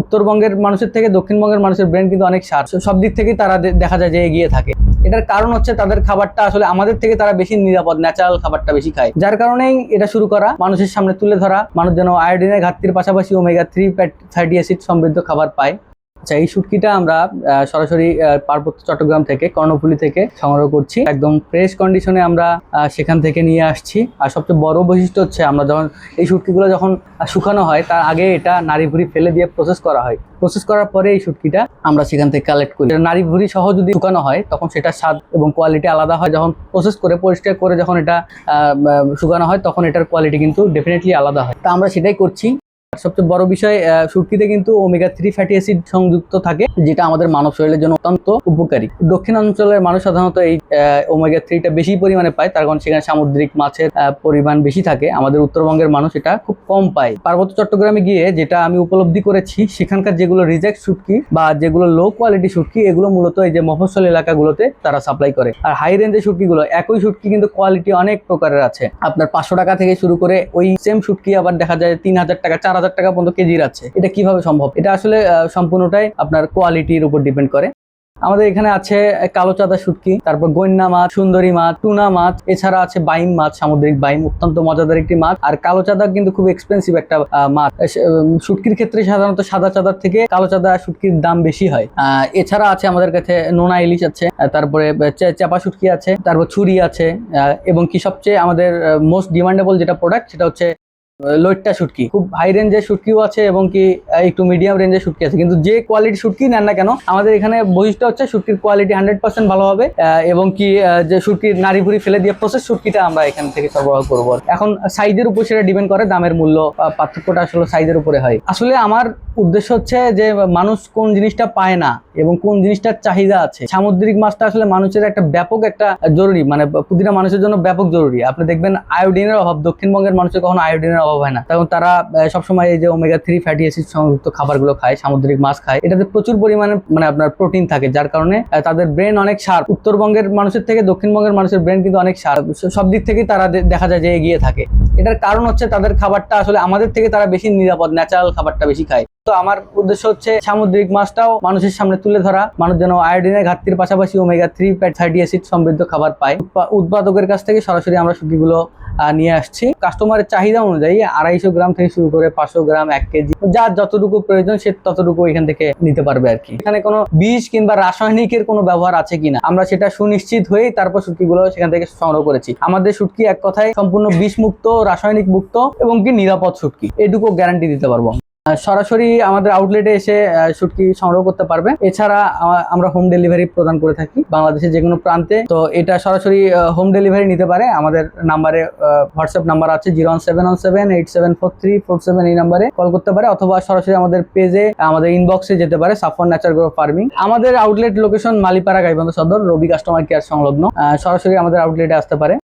উত্তরবঙ্গের মানুষের থেকে দক্ষিণবঙ্গের মানুষের ব্রেন কিন্তু অনেক সার সব দিক থেকেই তারা দেখা যায় যে এগিয়ে থাকে। এটার কারণ হচ্ছে তাদের খাবারটা আসলে আমাদের থেকে তারা বেশি নিরাপদ ন্যাচারাল খাবারটা বেশি খায়। যার কারণেই এটা শুরু করা, মানুষের সামনে তুলে ধরা, মানুষ যেন আয়োডিনের ঘাটতির পাশাপাশি ওমেগা থ্রি ফ্যাটি অ্যাসিড সমৃদ্ধ খাবার পায়। আচ্ছা এই শুটকিটা আমরা সরাসরি পার্বত্য চট্টগ্রাম থেকে, কর্ণফুলি থেকে সংগ্রহ করছি। একদম ফ্রেশ কন্ডিশনে আমরা সেখান থেকে নিয়ে আসছি। আর সবচেয়ে বড় বৈশিষ্ট্য হচ্ছে, আমরা যখন, এই শুটকিগুলো যখন শুকানো হয়, তার আগে এটা নাড়ি ভুড়ি ফেলে দিয়ে প্রসেস করা হয়। প্রসেস করার পরে এই শুটকিটা আমরা সেখান থেকে কালেক্ট করি। নাড়ি ভুড়ি সহ যদি শুকানো হয়, তখন সেটা স্বাদ এবং কোয়ালিটি আলাদা হয়। যখন প্রসেস করে, পরিষ্কার করে যখন এটা শুকানো হয়, তখন এটার কোয়ালিটি কিন্তু ডেফিনেটলি আলাদা হয়। তা আমরা সেটাই করছি। সবচেয়ে বড় বিষয় শুটকিতে কিন্তু ওমেগা থ্রি ফ্যাটি অ্যাসিড সংযুক্ত থাকে, যেটা আমাদের মানব শরীরের জন্য অত্যন্ত উপকারী। দক্ষিণ অঞ্চলের মানুষ সাধারণত এই ওমেগা থ্রিটা বেশি পরিমাণে পায়, তার কারণ সেখানে সামুদ্রিক মাছের পরিমাণ বেশি থাকে। আমাদের উত্তরবঙ্গের মানুষ এটা খুব কম পায়। পার্বত্য চট্টগ্রামে গিয়ে যেটা আমি উপলব্ধি করেছি, সেখানকার যেগুলো রিজেক্ট শুটকি বা যেগুলো লো কোয়ালিটি শুটকি এগুলো মূলত এই যে মফস্বল এলাকাগুলোতে তারা সাপ্লাই করে। আর হাই রেঞ্জের শুটকিগুলো একই শুটকি কিন্তু কোয়ালিটি অনেক প্রকারের আছে। আপনার পাঁচশো টাকা থেকে শুরু করে ওই সেম শুটকি আবার দেখা যায় তিন হাজার টাকা, চার হাজার হাজার টাকা পর্যন্ত কেজির আছে। এটা কীভাবে সম্ভব? এটা আসলে সম্পূর্ণটাই আপনার কোয়ালিটির উপর ডিপেন্ড করে। আমাদের এখানে আছে কালো চাঁদা শুটকি, তারপর গৈন্না মাছ, সুন্দরী মাছ, টুনা মাছ, এছাড়া আছে বাইম মাছ, সামুদ্রিক বাইম, অত্যন্ত মজাদার একটি মাছ। আর কালো চাঁদা কিন্তু খুব এক্সপেন্সিভ একটা মাছ। শুটকির ক্ষেত্রে সাধারণত সাদা চাঁদার থেকে কালো চাঁদা শুটকির দাম বেশি হয়। এছাড়া আছে আমাদের কাছে নোনা ইলিশ আছে তারপরে চাপা শুটকি আছে, তারপর ছুরি আছে এবং কি সবচেয়ে আমাদের মোস্ট ডিমান্ডেবল যেটা প্রোডাক্ট সেটা হচ্ছে লইট্টা শুটকি। খুব হাই রেঞ্জের শুটকিও আছে এবং কি একটু মিডিয়াম রেঞ্জের শুটকি আছে। কিন্তু যে কোয়ালিটি শুটকি নেন না কেন, আমাদের এখানে বৈশিষ্ট্য হচ্ছে শুটকির কোয়ালিটি হান্ড্রেড পার্সেন্ট ভালো হবে এবং কি যে শুটকির নাড়ি ভুড়ি ফেলে দিয়ে প্রসেস শুটকিটা আমরা এখান থেকে সরবরাহ করব। এখন সাইজের উপর সেটা ডিপেন্ড করে, দামের মূল্য পার্থক্যটা আসলে সাইজের উপরে হয়। আসলে আমার উদ্দেশ্য হচ্ছে যে মানুষ কোন জিনিসটা পায় না এবং কোন জিনিসটার চাহিদা আছে। সামুদ্রিক মাছটা আসলে মানুষের একটা ব্যাপক একটা জরুরি মানে প্রতিটা মানুষের জন্য ব্যাপক জরুরি। আপনি দেখবেন আয়োডিনের অভাব, দক্ষিণবঙ্গের মানুষের কখনো আয়োডিনের অভাব হয় না। তখন তারা সবসময় এই যে ওমেগা থ্রি ফ্যাটি অ্যাসিড সংযুক্ত খাবারগুলো খায় সামুদ্রিক মাছ খায়। এটাতে প্রচুর পরিমাণে মানে আপনার প্রোটিন থাকে যার কারণে তাদের ব্রেন অনেক শার্প উত্তরবঙ্গের মানুষের থেকে দক্ষিণবঙ্গের মানুষের ব্রেন কিন্তু অনেক শার্প সব দিক থেকেই তারা দেখা যায় যে এগিয়ে থাকে। এটার কারণ হচ্ছে তাদের খাবারটা আসলে আমাদের থেকে তারা বেশি নিরাপদ ন্যাচারাল খাবারটা বেশি খায়। তো আমার উদ্দেশ্য হচ্ছে সামুদ্রিক মাছটাও মানুষের সামনে তুলে ধরা। মানুষ যেন আয়োডিনের ঘাটতির পাশাপাশি ওমেগা থ্রি ফ্যাটি অ্যাসিড সমৃদ্ধ খাবার পায়। উৎপাদকের কাছ থেকে সরাসরি আমরা শুকিগুলো আহ, নিয়ে আসছি। কাস্টমারের চাহিদা অনুযায়ী আড়াইশো গ্রাম থেকে শুরু করে পাঁচশো গ্রাম, এক কেজি, যার যতটুকু প্রয়োজন সে ততটুকু এখান থেকে নিতে পারবে আর কি। এখানে কোনো বিষ কিংবা রাসায়নিকের কোনো ব্যবহার আছে কিনা? আমরা সেটা সুনিশ্চিত হয়েই তারপর শুটকিগুলো সেখান থেকে সংগ্রহ করেছি। আমাদের শুটকি এক কথায় সম্পূর্ণ বিষ মুক্ত রাসায়নিক মুক্ত এবং কি নিরাপদ শুটকি। এটুকু গ্যারান্টি দিতে পারব। সরাসরি আমাদের আউটলেটে এসে শুটকি সংগ্রহ করতে পারবে। এছাড়া আমরা হোম ডেলিভারি প্রদান করে থাকি বাংলাদেশের যে কোনো প্রান্তে। তো এটা সরাসরি হোম ডেলিভারি নিতে পারে। আমাদের নাম্বারে হোয়াটসঅ্যাপ নাম্বার আছে zero one seven one seven eight seven four three four seven এই নাম্বারে কল করতে পারে। অথবা সরাসরি আমাদের পেজে আমাদের ইনবক্সে যেতে পারে সাফর ন্যাচার গ্রো ফার্মিং আমাদের outlet location Malipara Gaibandha Sadar, Robi customer care সংলগ্ন। সরাসরি আমাদের আউটলেটে আসতে পারে।